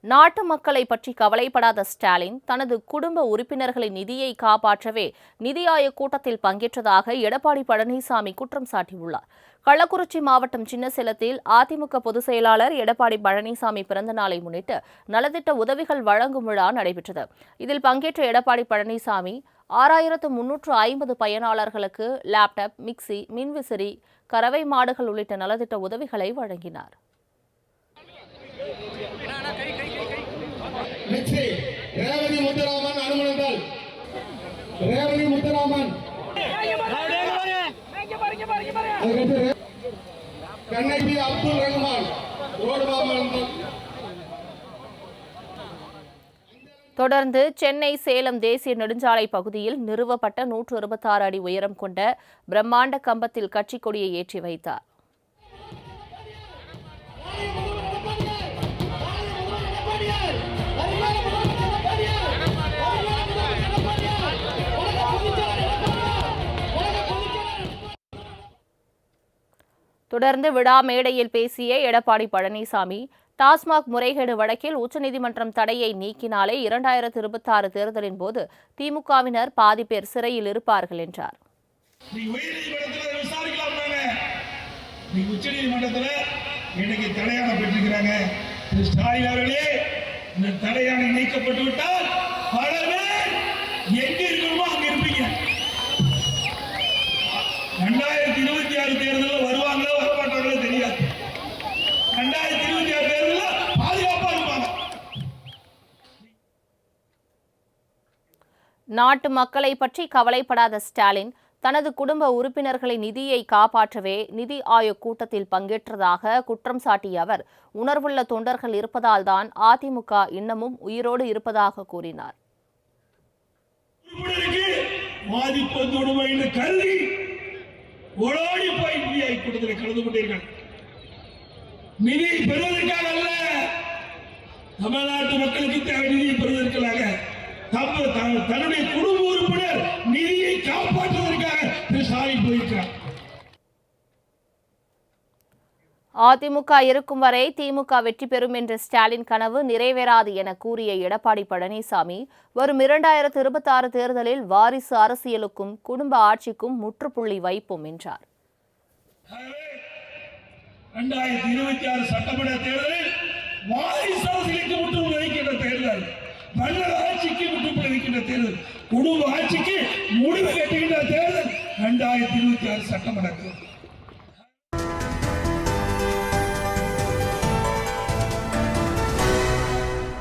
நாட்டு மக்களை பற்றி கவலைப்படாத ஸ்டாலின் தனது குடும்ப உறுப்பினர்களின் நிதியை காப்பாற்றவே நிதி ஆயோக் கூட்டத்தில் பங்கேற்றதாக எடப்பாடி பழனிசாமி குற்றம் சாட்டியுள்ளார். கள்ளக்குறிச்சி மாவட்டம் சின்னசேலத்தில் அதிமுக பொதுச் செயலாளர் எடப்பாடி பழனிசாமி பிறந்த நாளை முன்னிட்டு நலத்திட்ட உதவிகள் வழங்கும் விழா நடைபெற்றது. இதில் பங்கேற்ற எடப்பாடி பழனிசாமி ஆறாயிரத்து முன்னூற்று ஐம்பது பயனாளர்களுக்கு லேப்டாப் மிக்சி மின்விசிறி கறவை மாடுகள் உள்ளிட்ட நலத்திட்ட உதவிகளை வழங்கினார். மிக்சி ரேவதி முத்துராமன் அனுமனங்கள். ரேவதி முத்துராமன். கண்ணகி அப்துல் ரஹ்மான். ரோடு மாமன் தொடர்ந்து சென்னை சேலம் தேசிய நெடுஞ்சாலை பகுதியில் நிறுவப்பட்ட நூற்று அறுபத்தாறு அடி உயரம் கொண்ட பிரம்மாண்ட கம்பத்தில் கட்சிக் கொடியை ஏற்றி வைத்தார். தொடர்ந்து விழா மேடையில் பேசிய எடப்பாடி பழனிசாமி டாஸ்மாக் முறைகேடு வழக்கில் உச்சநீதிமன்றம் தடையை நீக்கினாலே இரண்டாயிரத்து இருபத்தாறு தேர்தலின் போது திமுகவினர் பாதி பேர் சிறையில் இருப்பார்கள் என்றார். நீங்க ரெண்டாயிரத்தி இருபத்தி ஆறு தேர்தலில் பாதுகாப்பா இருப்பாங்க நாட்டு மக்களை பற்றி கவலைப்படாத ஸ்டாலின் தனது குடும்ப உறுப்பினர்களின் நிதியை காப்பாற்றவே நிதி ஆயோக் கூட்டத்தில் பங்கேற்றதாக குற்றம் சாட்டிய அவர் உணர்வுள்ள தொண்டர்கள் இருப்பதால்தான் அதிமுக இன்னமும் உயிரோடு இருப்பதாக கூறினார். பாதிப்பு கருதி ஓடோடி போய் கலந்து கொண்டீர்கள். நிதி பெறுவதற்காக அல்ல தமிழ்நாட்டு மக்களுக்கு தேவை நிதியை பெறுவதற்காக. தன்னுடைய குடும்ப உறுப்பினர் நிதியை காப்பாற்றுவதற்காக திரு ஸ்டாலின் போயிருக்கிறார். அதிமுக இருக்கும் வரை திமுக வெற்றி பெறும் என்ற ஸ்டாலின் கனவு நிறைவேறாது என கூறிய எடப்பாடி பழனிசாமி வரும் இரண்டாயிரத்து இருபத்தாறு தேர்தலில் வாரிசு அரசியலுக்கும் குடும்ப ஆட்சிக்கும் முற்றுப்புள்ளி வைப்போம் என்றார். இரண்டாயிரத்தி இருபத்தி ஆறு சட்டமன்ற தேர்தலில் வாரிசு அரசியலுக்கு முற்றுப்புள்ளி வைக்கின்ற தேர்தல் மன்னர் ஆட்சிக்கு முற்றுப்புள்ளி வைக்கின்ற தேர்தல் குடும்ப ஆட்சிக்கு முடிவு கட்டுகின்ற தேர்தல் இரண்டாயிரத்தி இருபத்தி ஆறு சட்டமன்ற தேர்தல்.